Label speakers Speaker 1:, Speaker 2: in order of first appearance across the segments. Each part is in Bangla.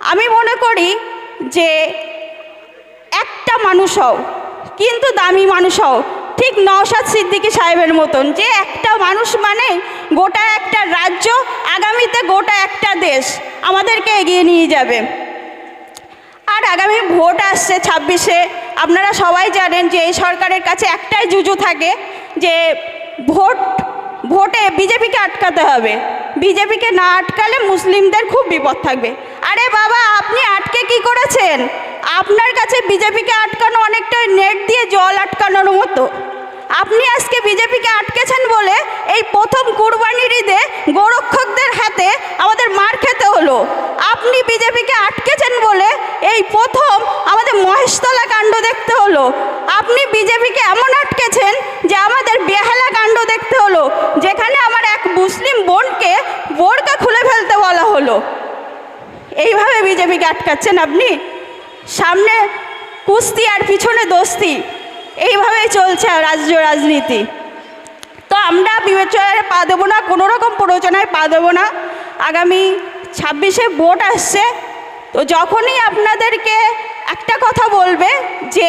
Speaker 1: আমি মনে করি যে একটা মানুষ হও, কিন্তু দামি মানুষ হও, ঠিক নওশাদ সিদ্দিকী সাহেবের মতন, যে একটা মানুষ মানে গোটা একটা রাজ্য, আগামীতে গোটা একটা দেশ আমাদেরকে এগিয়ে নিয়ে যাবে। আর আগামী ভোট আসছে ছাব্বিশে, আপনারা সবাই জানেন যে এই সরকারের কাছে একটাই জুজু থাকে যে ভোট, ভোটে বিজেপিকে আটকাতে হবে। বিজেপিকে না আটকালে মুসলিমদের খুব বিপদ থাকবে। আরে বাবা, আপনি আটকে কি করেছেন? আপনার কাছে বিজেপিকে আটকানো অনেকটা নেট দিয়ে জল আটকানোর মতো। আপনি আজকে বিজেপিকে আটকেছেন বলে এই প্রথম কুরবানির ঈদে গোরক্ষকদের হাতে আমাদের মার খেতে হলো। আপনি বিজেপিকে আটকেছেন বলে এই প্রথম আমাদের মহেশতলা কাণ্ড দেখতে হলো। আপনি বিজেপিকে এমন আটকেছেন যে আমাদের বেহালা কাণ্ড দেখতে হলো, যেখানে আমার এক মুসলিম বোনকে বোরকা খুলে ফেলতে বলা হলো। এইভাবে বিজেপিকে আটকাচ্ছেন আপনি? সামনে কুস্তি আর পিছনে দোস্তি। এইভাবেই চলছে রাজ্য রাজনীতি। তো আমরা বিবেচনায় পা দেবো না কোনো রকম প্ররোচনায় পা দেবো না। আগামী ছাব্বিশে ভোট আসছে। তো যখনই আপনাদেরকে একটা কথা বলবে যে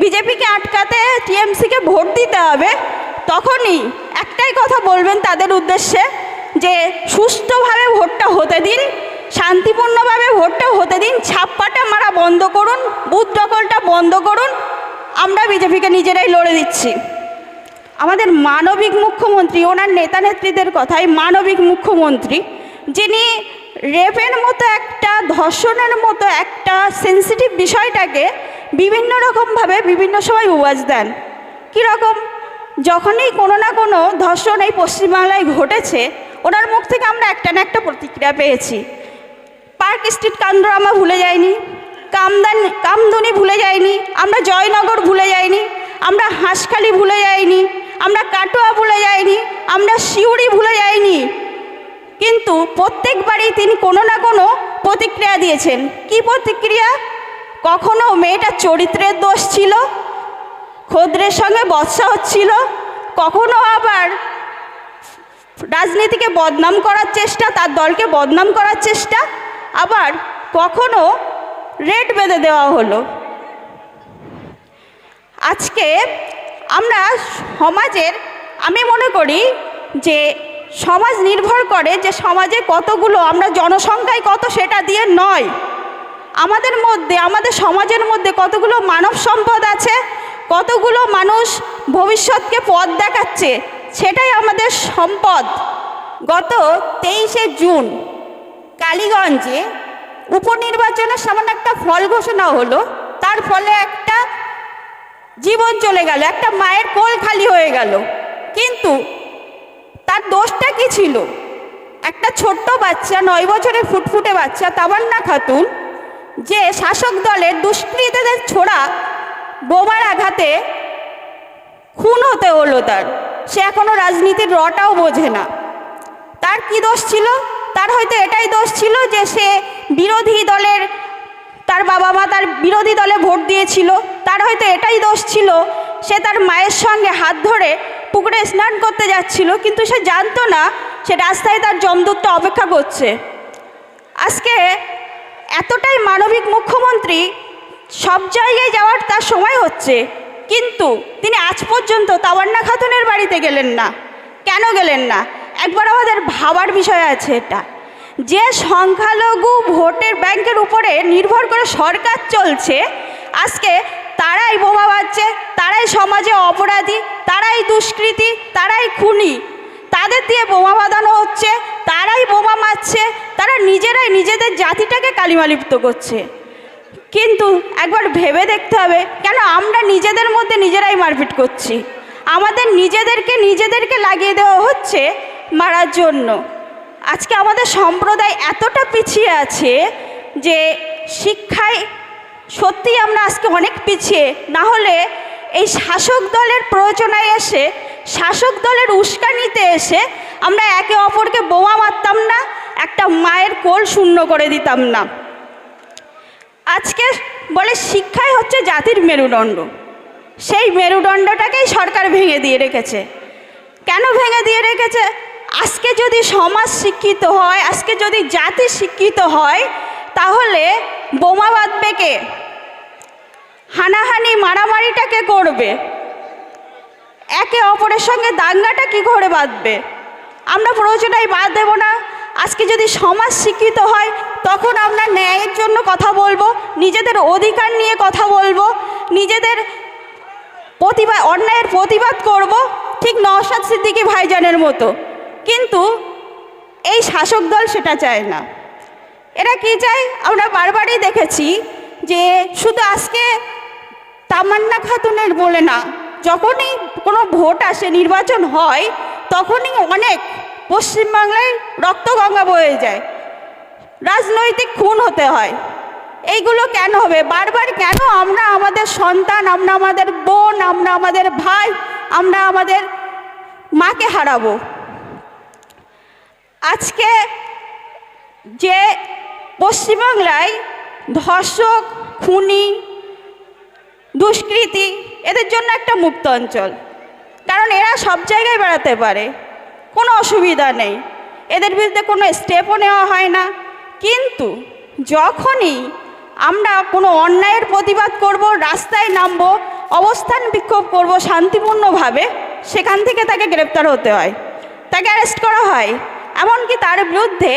Speaker 1: বিজেপিকে আটকাতে টিএমসিকে ভোট দিতে হবে, তখনই একটাই কথা বলবেন তাদের উদ্দেশ্যে যে সুস্থভাবে ভোটটা হতে দিন, শান্তিপূর্ণভাবে ভোটটা হতে দিন, ছাপ্পাটা মারা বন্ধ করুন, বুথ দখলটা বন্ধ করুন আমরা বিজেপিকে নিজেরাই লড়ে দিচ্ছি। আমাদের মানবিক মুখ্যমন্ত্রী, ওনার নেতা নেত্রীদের কথাই মানবিক মুখ্যমন্ত্রী, যিনি রেপের মতো একটা, ধর্ষণের মতো একটা সেন্সিটিভ বিষয়টাকে বিভিন্ন রকমভাবে বিভিন্ন সময় উবাজ দেন। কীরকম? যখনই কোনো না কোনো ধর্ষণ এই পশ্চিমবাংলায় ঘটেছে, ওনার মুখ থেকে আমরা একটা না একটা প্রতিক্রিয়া পেয়েছি। পার্ক স্ট্রিট কাণ্ড আমরা ভুলে যাইনি। কামদান কামদুনি ভুলে যাইনি আমরা জয়নগর ভুলে যাইনি আমরা হাঁসখালি ভুলে যাইনি আমরা কাটোয়া ভুলে যাইনি আমরা শিউড়ি ভুলে যাইনি কিন্তু প্রত্যেকবারই তিনি কোনো না কোনো প্রতিক্রিয়া দিয়েছেন। কি প্রতিক্রিয়া? কখনো মেয়েটার চরিত্রের দোষ ছিল, খদ্রের সঙ্গে বৎসা হচ্ছিল কখনো আবার রাজনীতিকে বদনাম করার চেষ্টা, তার দলকে বদনাম করার চেষ্টা, আবার কখনো রেট বেঁধে দেওয়া হলো। আজকে আমরা সমাজের, আমি মনে করি যে সমাজ নির্ভর করে যে সমাজে কতগুলো, আমরা জনসংখ্যায় কত সেটা দিয়ে নয়। আমাদের মধ্যে, আমাদের সমাজের মধ্যে কতগুলো মানব সম্পদ আছে, কতগুলো মানুষ ভবিষ্যৎকে পথ দেখাচ্ছে, সেটাই আমাদের সম্পদ। গত তেইশে জুন, কালীগঞ্জে উপনির্বাচনের সামান্য একটা ফল ঘোষণা হলো, তার ফলে একটা জীবন চলে গেল, একটা মায়ের কোল খালি হয়ে গেল। কিন্তু তার দোষটা কি ছিল? একটা ছোট্ট বাচ্চা, নয় বছরের ফুটফুটে বাচ্চা তাবান্না খাতুন, যে শাসক দলের দুষ্কৃতীদের ছোড়া বোমার আঘাতে খুন হতে হলো তার। সে এখনও রাজনীতির রটাও বোঝে না। তার কি দোষ ছিল? তার হয়তো এটাই দোষ ছিল যে সে বিরোধী দলের তার বাবা মা তার বিরোধী দলে ভোট দিয়েছিল। তার হয়তো এটাই দোষ ছিল, সে তার মায়ের সঙ্গে হাত ধরে পুকুরে স্নান করতে যাচ্ছিল, কিন্তু সে জানতো না সে রাস্তায় তার জমদূতটা অপেক্ষা করছে। আজকে এতটাই মানবিক মুখ্যমন্ত্রী সব জায়গায় যাওয়ার তার সময় হচ্ছে, কিন্তু তিনি আজ পর্যন্ত তাওয়ান্না খাতুনের বাড়িতে গেলেন না। কেন গেলেন না? একবার আমাদের ভাবার বিষয় আছে এটা। যে সংখ্যালঘু ভোটের ব্যাংকের উপরে নির্ভর করে সরকার চলছে, আজকে তারাই বোমা বাজছে তারাই সমাজে অপরাধী, তারাই দুষ্কৃতী, তারাই খুনি। তাদের দিয়ে বোমা বাঁধানো হচ্ছে, তারাই বোমা মারছে, তারা নিজেরাই নিজেদের জাতিটাকে কালিমালিপ্ত করছে। কিন্তু একবার ভেবে দেখতে হবে, কেন আমরা নিজেদের মধ্যে নিজেরাই মারপিট করছি? আমাদের নিজেদেরকে নিজেদেরকে লাগিয়ে দেওয়া হচ্ছে মারার জন্য। আজকে আমাদের সম্প্রদায় এতটা পিছিয়ে আছে যে শিক্ষায় সত্যিই আমরা আজকে অনেক পিছিয়ে। না হলে এই শাসক দলের প্রয়োজনায় এসে, শাসক দলের উস্কানিতে এসে আমরা একে অপরকে বোমা মারতাম না, একটা মায়ের কোল শূন্য করে দিতাম না। আজকে বলে শিক্ষাই হচ্ছে জাতির মেরুদণ্ড। সেই মেরুদণ্ডটাকেই সরকার ভেঙে দিয়ে রেখেছে। কেন ভেঙে দিয়ে রেখেছে? আজকে যদি সমাজ শিক্ষিত হয়, আজকে যদি জাতি শিক্ষিত হয়, তাহলে বোমা বাঁধবে কে? হানাহানি, মারামারিটা কে করবে? একে অপরের সঙ্গে দাঙ্গাটা কি করে বাঁধবে? আমরা প্রয়োজনাই বাদ দেব না। আজকে যদি সমাজ শিক্ষিত হয়, তখন আমরা ন্যায়ের জন্য কথা বলব, নিজেদের অধিকার নিয়ে কথা বলব, নিজেদের প্রতিবাদ অন্যায়ের প্রতিবাদ করব, ঠিক নওশাদ সিদ্দিকী ভাইজানের মতো। কিন্তু এই শাসক দল সেটা চায় না। এরা কি চায়? আমরা বারবারই দেখেছি যে শুধু আজকে তামান্না খাতুনের বলে না, যখনই কোনো ভোট আসে, নির্বাচন হয়, তখনই অনেক পশ্চিমবাংলায় রক্তগঙ্গা বয়ে যায়। রাজনৈতিক খুন হতে হয়। এইগুলো কেন হবে? বারবার কেন আমরা আমাদের সন্তান, আমরা আমাদের বোন, আমরা আমাদের ভাই, আমরা আমাদের মাকে হারাবো? আজকে যে পশ্চিমবাংলায় ধর্ষক, খুনি, দুষ্কৃতি এদের জন্য একটা মুক্ত অঞ্চল। কারণ এরা সব জায়গায় বেড়াতে পারে, কোনো অসুবিধা নেই। এদের বিরুদ্ধে কোনো স্টেপও নেওয়া হয় না। কিন্তু যখনই আমরা কোনো অন্যায়ের প্রতিবাদ করব, রাস্তায় নামবো, অবস্থান বিক্ষোভ করব শান্তিপূর্ণভাবে, সেখান থেকে তাকে গ্রেপ্তার হতে হয়। তাকে অ্যারেস্ট করা হয়। এমনকি তার বিরুদ্ধে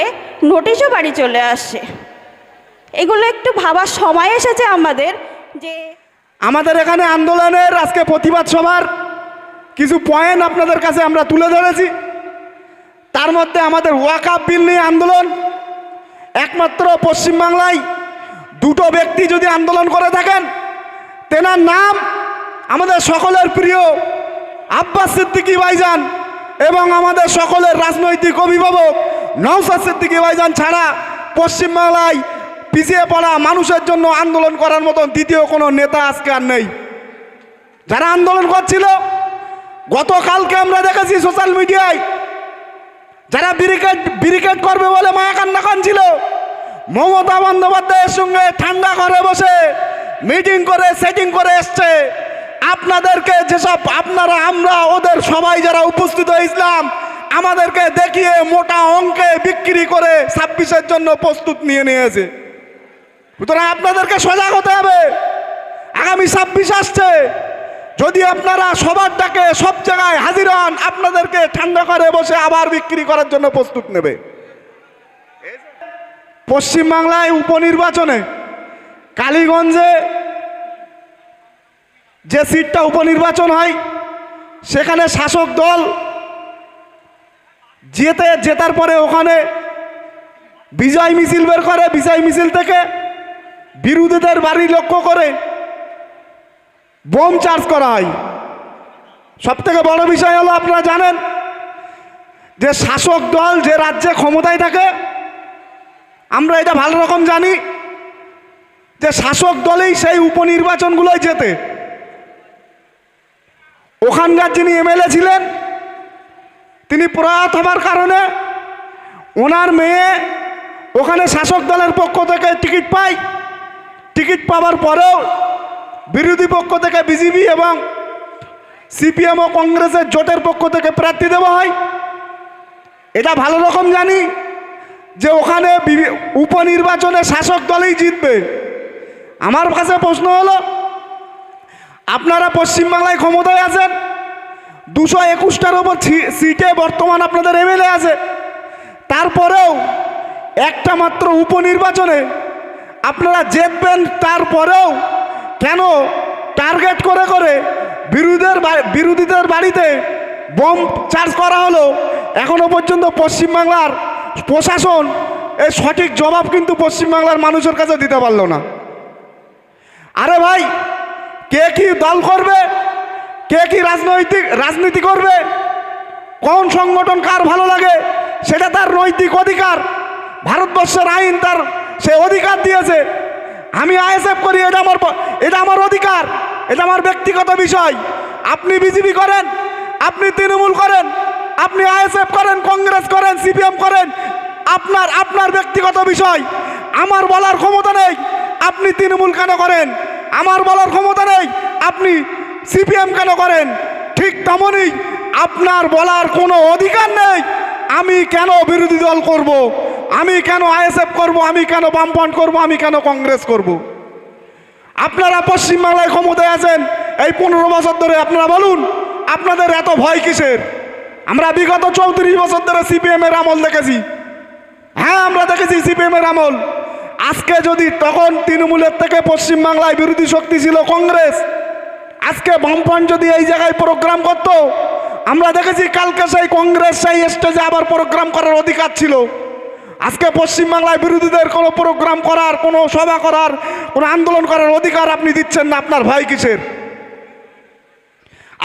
Speaker 1: নোটিশও বাড়ি চলে আসে। এগুলো একটু ভাবার সময় এসেছে আমাদের যে
Speaker 2: আমাদের এখানে আন্দোলনের আজকে প্রতিবাদ সভার কিছু পয়েন্ট আপনাদের কাছে আমরা তুলে ধরেছি। তার মধ্যে আমাদের ওয়াকাপ বিল নিয়ে আন্দোলন, একমাত্র পশ্চিমবাংলায় দুটো ব্যক্তি যদি আন্দোলন করে থাকেন, তেনার নাম আমাদের সকলের প্রিয় আব্বাস সিদ্দিকী ভাইজান এবং আমাদের সকলের রাজনৈতিক অভিভাবক নওসাদ সিদ্দিকী ভাইজান ছাড়া পশ্চিমবাংলায় পিছিয়ে পড়া মানুষের জন্য আন্দোলন করার মতন দ্বিতীয় কোনো নেতা আজকে আর নেই। যারা আন্দোলন করছিল, গতকালকে আমরা দেখেছি সোশ্যাল মিডিয়ায় যারা ব্রিকেট ব্রিকেট করবে বলে মায়া কান্না কানছিল মমতা বন্দ্যোপাধ্যায়ের সঙ্গে ঠান্ডা ঘরে বসে মিটিং করে সেটিং করে এসছে। আপনাদেরকে যেসব আপনারা, আমরা, ওদের সবাই যারা উপস্থিত হয়েছিলাম আমাদেরকে দেখিয়ে মোটা অঙ্কে বিক্রি করে ছাব্বিশের জন্য প্রস্তুত নিয়ে নিয়েছে। সুতরাং আপনাদেরকে সজাগ হতে হবে। আগামী ছাব্বিশ আসছে। যদি আপনারা সবার ডাকে সব জায়গায় হাজির হন, আপনাদেরকে ঠান্ডা করে বসে আবার বিক্রি করার জন্য প্রস্তুত নেবে। পশ্চিমবাংলায় উপনির্বাচনে কালীগঞ্জে যে সিটটা উপনির্বাচন হয়, সেখানে শাসক দল যেতে, জেতার পরে ওখানে বিজয় মিছিল বের করে, বিজয় মিছিল থেকে বিরোধীদের বাড়ি লক্ষ্য করে বোম চার্জ করা হয়। সব থেকে বড় বিষয় হলো, আপনারা জানেন যে শাসক দল যে রাজ্যে ক্ষমতায় থাকে, আমরা এটা ভালো রকম জানি যে শাসক দলেই সেই উপনির্বাচনগুলোয় যেতে। ওখানকার যিনি এমএলএ ছিলেন, তিনি প্রয়াত হবার কারণে ওনার মেয়ে ওখানে শাসক দলের পক্ষ থেকে টিকিট পায়। টিকিট পাওয়ার পরেও বিরোধী পক্ষ থেকে বিজেপি এবং সিপিএম ও কংগ্রেসের জোটের পক্ষ থেকে প্রার্থী দেওয়া হয়। এটা ভালো রকম জানি যে ওখানে উপনির্বাচনে শাসক দলেই জিতবে। আমার কাছে প্রশ্ন হলো আপনারা পশ্চিমবাংলায় ক্ষমতায় আছেন। দুশো একুশটার ওপর সিটে বর্তমান আপনাদের এমএলএ আছে। তারপরেও একটা মাত্র উপনির্বাচনে আপনারা জিতবেন, তারপরেও কেন টার্গেট করে করে বিরোধীদের বিরোধীদের বাড়িতে বোম চার্জ করা হলো, এখনও পর্যন্ত পশ্চিমবাংলার প্রশাসন এর সঠিক জবাব কিন্তু পশ্চিমবাংলার মানুষের কাছে দিতে পারল না। আরে ভাই কে কি দল করবে? কে কি রাজনৈতিক, রাজনীতি করবে? কোন সংগঠন কার ভালো লাগে? সেটা তার নৈতিক অধিকার। ভারতবর্ষের আইন তার, সে অধিকার দিয়েছে। আমি আইএসএফ করি, এটা আমার এটা আমার অধিকার, এটা আমার ব্যক্তিগত বিষয়। আপনি বিজেপি করেন, আপনি তৃণমূল করেন, আপনি আইএসএফ করেন, কংগ্রেস করেন, সিপিএম করেন, আপনার আপনার ব্যক্তিগত বিষয়। আমার বলার ক্ষমতা নেই, আপনি তৃণমূল কেন করেন? আমার বলার ক্ষমতা নেই, আপনি সিপিএম কেন করেন? ঠিক তেমনই আপনার বলার কোনো অধিকার নেই, আমি কেন বিরোধী দল করব? আমি কেন আইএসএফ করব? আমি কেন বামফ্রন্ট করব? আমি কেন কংগ্রেস করব? আপনারা পশ্চিমবাংলায় ক্ষমতায় আছেন, এই পনেরো বছর ধরে আপনারা বলুন, আপনাদের এত ভয় কিসের? আমরা বিগত চৌত্রিশ বছর ধরে সিপিএম এর আমল দেখেছি। হ্যাঁ আমরা দেখেছি সিপিএম এর আমল। আজকে যদি তখন তৃণমূলের থেকে পশ্চিমবাংলায় বিরোধী শক্তি ছিল কংগ্রেস, আজকে বামফ্রন্ট যদি এই জায়গায় প্রোগ্রাম করত, আমরা দেখেছি কালকে সেই কংগ্রেস, সেই স্টেজে আবার প্রোগ্রাম করার অধিকার ছিল। আজকে পশ্চিমবাংলায় বিরোধীদের কোনো প্রোগ্রাম করার, কোনো সভা করার, কোনো আন্দোলন করার অধিকার আপনি দিচ্ছেন না আপনার ভয় কিসের?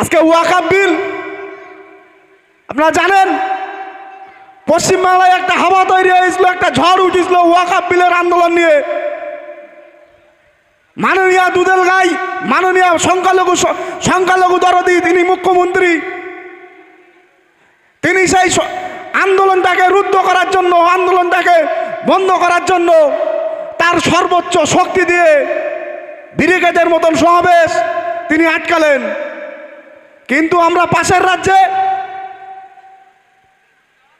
Speaker 2: আজকে ওয়াকাব বিল, আপনারা জানেন পশ্চিমবাংলায় একটা হাওয়া তৈরি হয়েছিল, একটা ঝড় উঠেছিল ওয়াকাব বিলের আন্দোলন নিয়ে। মাননীয় দুদেল গাই, মাননীয় সংখ্যালঘু সংখ্যালঘু দরদি, তিনি মুখ্যমন্ত্রী। তিনি সেই আন্দোলনটাকে রুদ্ধ করার জন্য, আন্দোলনটাকে বন্ধ করার জন্য তার সর্বোচ্চ শক্তি দিয়ে ব্রিগেডের মতন সমাবেশ তিনি আটকালেন। কিন্তু আমরা পাশের রাজ্যে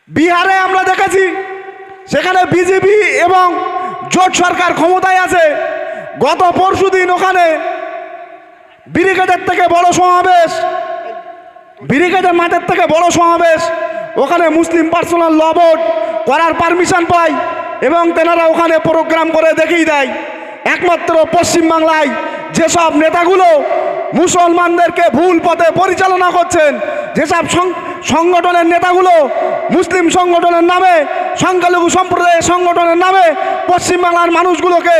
Speaker 2: বিহারে আমরা দেখেছি, সেখানে বিজেপি এবং জোট সরকার ক্ষমতায় আছে। গত পরশু দিন ওখানে ব্রিগেডের থেকে বড় সমাবেশ, ব্রিগেডের মাঠের থেকে বড় সমাবেশ, ওখানে মুসলিম পার্সোনাল ল বোর্ড করার পারমিশন পায় এবং তেনারা ওখানে প্রোগ্রাম করে দেখিয়ে দেয়। একমাত্র পশ্চিমবাংলায় যেসব নেতাগুলো মুসলমানদেরকে ভুল পথে পরিচালনা করছেন, যেসব সংগঠনের নেতাগুলো মুসলিম সংগঠনের নামে, সংখ্যালঘু সম্প্রদায়ের সংগঠনের নামে পশ্চিমবাংলার মানুষগুলোকে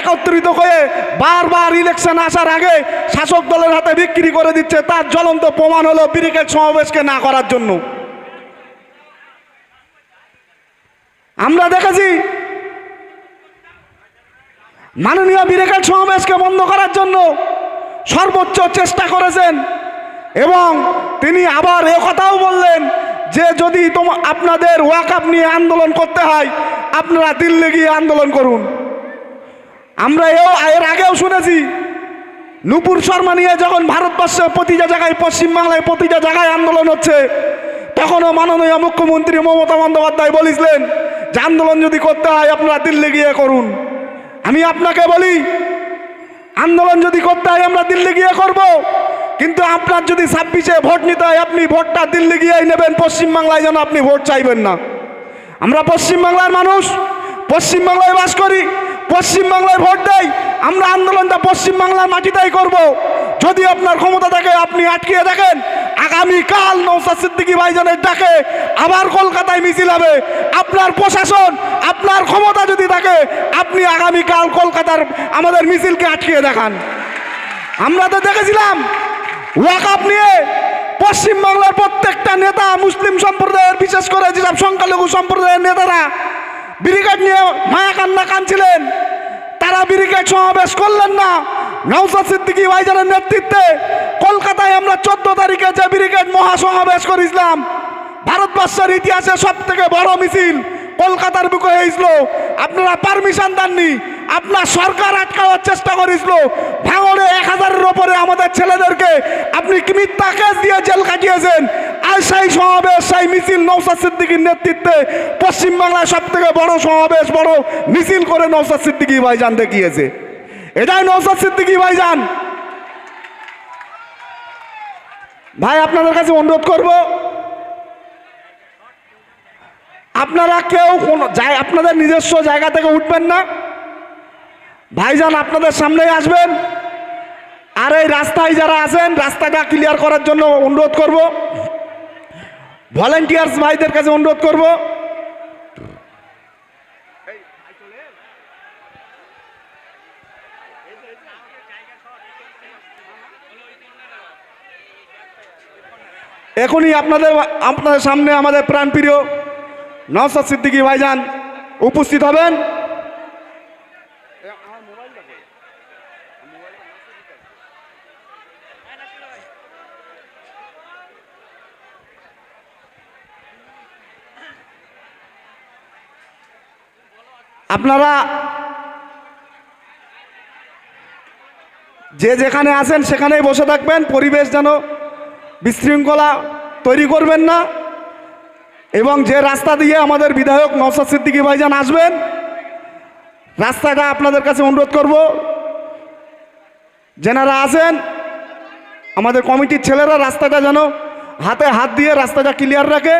Speaker 2: একত্রিত হয়ে বারবার ইলেকশন আসার আগে শাসক দলের হাতে বিক্রি করে দিচ্ছে। তার জ্বলন্ত প্রমাণ হলো ব্রিগেড সমাবেশকে না করার জন্য। আমরা দেখেছি মাননীয় ব্রিগেড সমাবেশকে বন্ধ করার জন্য সর্বোচ্চ চেষ্টা করেছেন এবং তিনি আবার এ কথাও বললেন যে যদি তোমা, আপনাদের ওয়াকআপ নিয়ে আন্দোলন করতে হয়, আপনারা দিল্লি গিয়ে আন্দোলন করুন। আমরা এও, এর আগেও শুনেছি, নুপুর শর্মা নিয়ে যখন ভারতবর্ষে প্রতিটা জায়গায়, পশ্চিমবাংলায় প্রতিটা জায়গায় আন্দোলন হচ্ছে, তখনও মাননীয় মুখ্যমন্ত্রী মমতা বন্দ্যোপাধ্যায় বলেছিলেন যে আন্দোলন যদি করতে হয়, আপনারা দিল্লি গিয়ে করুন। আমি আপনাকে বলি, আন্দোলন যদি করতে হয়, আমরা দিল্লি গিয়ে করব। কিন্তু আপনার যদি ছাব্বিশে ভোট নিতে হয়, আপনি ভোটটা দিল্লি গিয়েই নেবেন, পশ্চিমবাংলায় যেন আপনি ভোট চাইবেন না। আমরা পশ্চিমবাংলার মানুষ, পশ্চিমবাংলায় বাস করি, পশ্চিমবাংলায় ভোট দেয় আমরা আন্দোলনটা পশ্চিমবাংলার মাটিতেই করব। যদি আপনার ক্ষমতা থাকে, আপনি আটকিয়ে দেখেন আগামীকাল নৌসাদ সিদ্দিকী ভাইজানের ডাকে আবার কলকাতায় মিছিল হবে। আপনার প্রশাসন, আপনার ক্ষমতা যদি থাকে, আপনি আগামীকাল কলকাতার আমাদের মিছিলকে আটকিয়ে দেখান। আমরা তো দেখেছিলাম ওয়াকআপ নিয়ে পশ্চিমবাংলার প্রত্যেকটা নেতা মুসলিম সম্প্রদায়ের, বিশেষ করে যেসব সংখ্যালঘু সম্প্রদায়ের নেতারা ব্রিগেড নিয়ে মায়া কান্না কানছিলেন তারা ব্রিগেড সমাবেশ করলেন না। নৌসাদ সিদ্দিকী ভাইজানের নেতৃত্বে কলকাতায় আমরা চোদ্দ তারিখে যে ব্রিগেড মহাসমাবেশ করেছিলাম, ভারতবর্ষের ইতিহাসে সব থেকে বড় মিছিল কলকাতার বুকে হয়েছিল। আপনারা পারমিশন দেননি আপনার সরকার আটকাওয়ার চেষ্টা করেছিল। ভাঙড়ে এক হাজারের ওপরে আমাদের ছেলেদেরকে আপনি মিথ্যা কেস দিয়ে জেল কাটিয়েছেন? আর সেই সমাবেশ, সেই মিছিল নৌসাদ সিদ্দিকীর নেতৃত্বে পশ্চিমবাংলায় সব থেকে বড় সমাবেশ, বড় মিছিল করে নৌসাদ সিদ্দিকী ভাইজান দেখিয়েছে। এটাই নৌসাদ সিদ্দিকী ভাইজান। ভাই, আপনাদের কাছে অনুরোধ করব, আপনারা কেউ কোনো আপনাদের নিজস্ব জায়গা থেকে উঠবেন না। ভাইজান, আপনাদের সামনেই আসবেন। আর এই রাস্তায় যারা আছেন, রাস্তাটা ক্লিয়ার করার জন্য অনুরোধ করব। ভলেন্টিয়ার্স ভাইদের কাছে অনুরোধ করব। এখনই আপনাদের আপনাদের সামনে আমাদের প্রাণপ্রিয় নওসাদ সিদ্দিকী ভাইজান উপস্থিত হবেন। আপনারা যে যেখানে আছেন সেখানেই বসে থাকবেন, পরিবেশ যেন বিশৃঙ্খলা তৈরি করবেন না। এবং যে রাস্তা দিয়ে আমাদের বিধায়ক নওসাদ সিদ্দিকী ভাইজান আসবেন, রাস্তাটা আপনাদের কাছে অনুরোধ করব। যেনারা আছেন, আমাদের কমিটির ছেলেরা রাস্তাটা যেন হাতে হাত দিয়ে রাস্তাটা ক্লিয়ার রাখে।